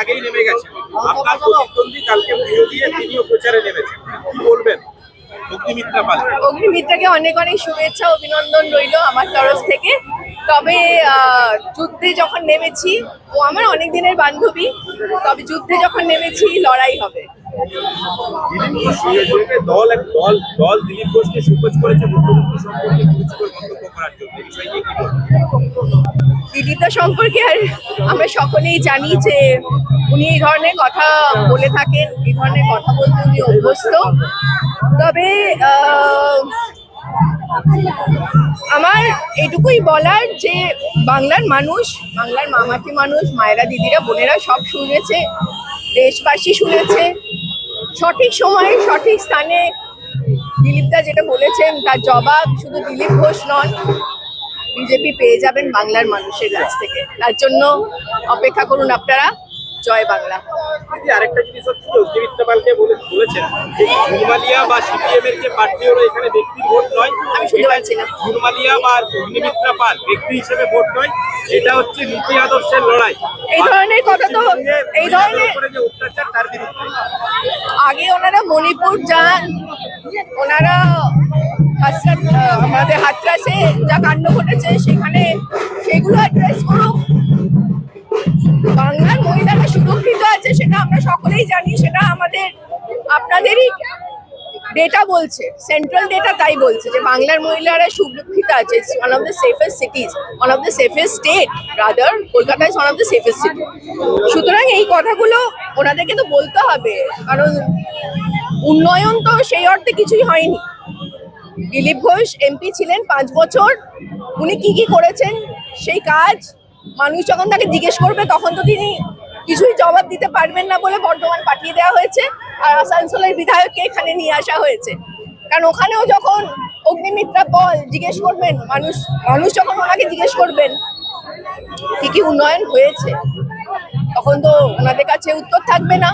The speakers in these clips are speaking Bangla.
আগেই নেমে গেছে। আপনার প্রতিদ্বন্দ্বী কালকে পুজো দিয়ে তিনিও প্রচারে নেমেছেন। কি বলবেন? অগ্নিমিত্রাকে অনেক অনেক শুভেচ্ছা, অভিনন্দন রইল আমার তরফ থেকে। তবে যুদ্ধে যখন নেমেছি, ও আমার অনেক দিনের বান্ধবী, তবে যুদ্ধে যখন নেমেছি, লড়াই হবে। দিলীপ দল এক দল দল দিলীপ ঘোষকে সুপোজ করেছে মুখ্যমন্ত্রী সম্পর্কে মন্তব্য করার জন্য। কি দিদিতা সম্পর্কে আর আমরা সকলেই জানি যে উনি এই ধরনের কথা বলে থাকেন, এই ধরনের কথা বলতে উনি অভ্যস্ত। তবে আমার এটুকুই বলার যে বাংলার মানুষ, বাংলার মামাটি মানুষ, মায়েরা, দিদিরা, বোনেরা সব শুনেছে, দেশবাসী শুনেছে সঠিক সময়ে সঠিক স্থানে দিলীপদা যেটা বলেছেন তার জবাব শুধু দিলীপ ঘোষ নন বিজেপি পেয়ে যাবেন বাংলার মানুষের কাছ থেকে। তার জন্য অপেক্ষা করুন আপনারা। জয় বাংলা। আরেকটা জিনিস হচ্ছে যে পালকে বলে- বলেছেন বা সিপিএম এর যে প্রার্থী হলো এখানে ব্যক্তির ভোট নয়। আমি শুনতে পাচ্ছি না। বা অগ্নিমিত্রা পাল ব্যক্তি হিসেবে ভোট নয়। এটা হচ্ছে নীতি আদর্শের লড়াই। এই ধরনের কথা তো এই ধরনের অত্যাচার তার বিরুদ্ধে। আগে ওনারা মণিপুর যান, ওনারা আমাদের হাতরাসে যা কাণ্ড ঘটেছে, সেখানে সেগুলো অ্যাড্রেস করুক বাংলার মহিলারা সুরক্ষিত আছে সেটা আমরা সকলেই জানি, সেটা আমাদের, আপনাদেরই ডেটা বলছে সেন্ট্রাল ডেটা তাই বলছে যে বাংলার মহিলারা সুরক্ষিত আছে one of the safest cities one of the safest state rather Kolkata is one of the safest city সুতরাং এই কথাগুলো ওনাদেরকে তো বলতে হবে, কারণ উন্নয়ন তো সেই অর্থে কিছুই হয়নি। দিলীপ ঘোষ এমপি ছিলেন পাঁচ বছর, উনি কি কি করেছেন, সেই কাজ মানুষ যখন তাকে জিজ্ঞেস করবে তখন তো তিনি কিছুই জবাব দিতে পারবেন না বলে বর্ধমান পাঠিয়ে দেওয়া হয়েছে আর আসানসোলের বিধায়ককে এখানে নিয়ে আসা হয়েছে। কারণ ওখানেও যখন অগ্নিমিত্রা বল জিজ্ঞেস করবেন, মানুষ মানুষ যখন ওনাকে জিজ্ঞেস করবেন, কি কি উন্নয়ন হয়েছে, তখন তো ওনাদের কাছে উত্তর থাকবে না।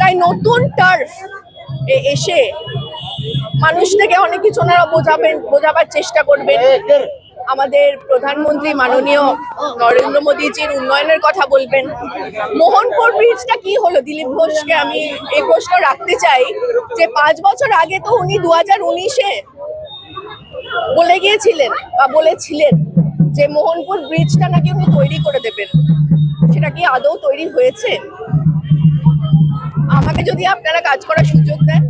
তাই নতুন টার্ফ এসে মানুষ থেকে অনেক কিছু ওনারা বোঝাবেন, বোঝাবার চেষ্টা করবেন। আমাদের প্রধানমন্ত্রী মাননীয় নরেন্দ্র মোদীজির উন্নয়নের কথা বলবেন। মোহনপুর ব্রিজটা কি হলো? দিলীপ ঘোষকে আমি এই প্রশ্ন রাখতে চাই যে পাঁচ বছর আগে তো উনি দু হাজার উনিশে বলে গিয়েছিলেন বা বলেছিলেন যে মোহনপুর ব্রিজটা নাকি উনি তৈরি করে দেবেন। সেটা কি আদৌ তৈরি হয়েছে? আমাকে যদি আপনারা কাজ করার সুযোগ দেন,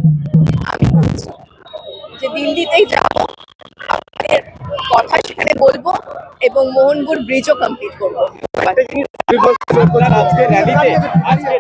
আমি বলছি যে দিল্লিতেই যাব। কথা সেখানে বলব এবং মোহনপুর ব্রিজও কমপ্লিট করব। আজকে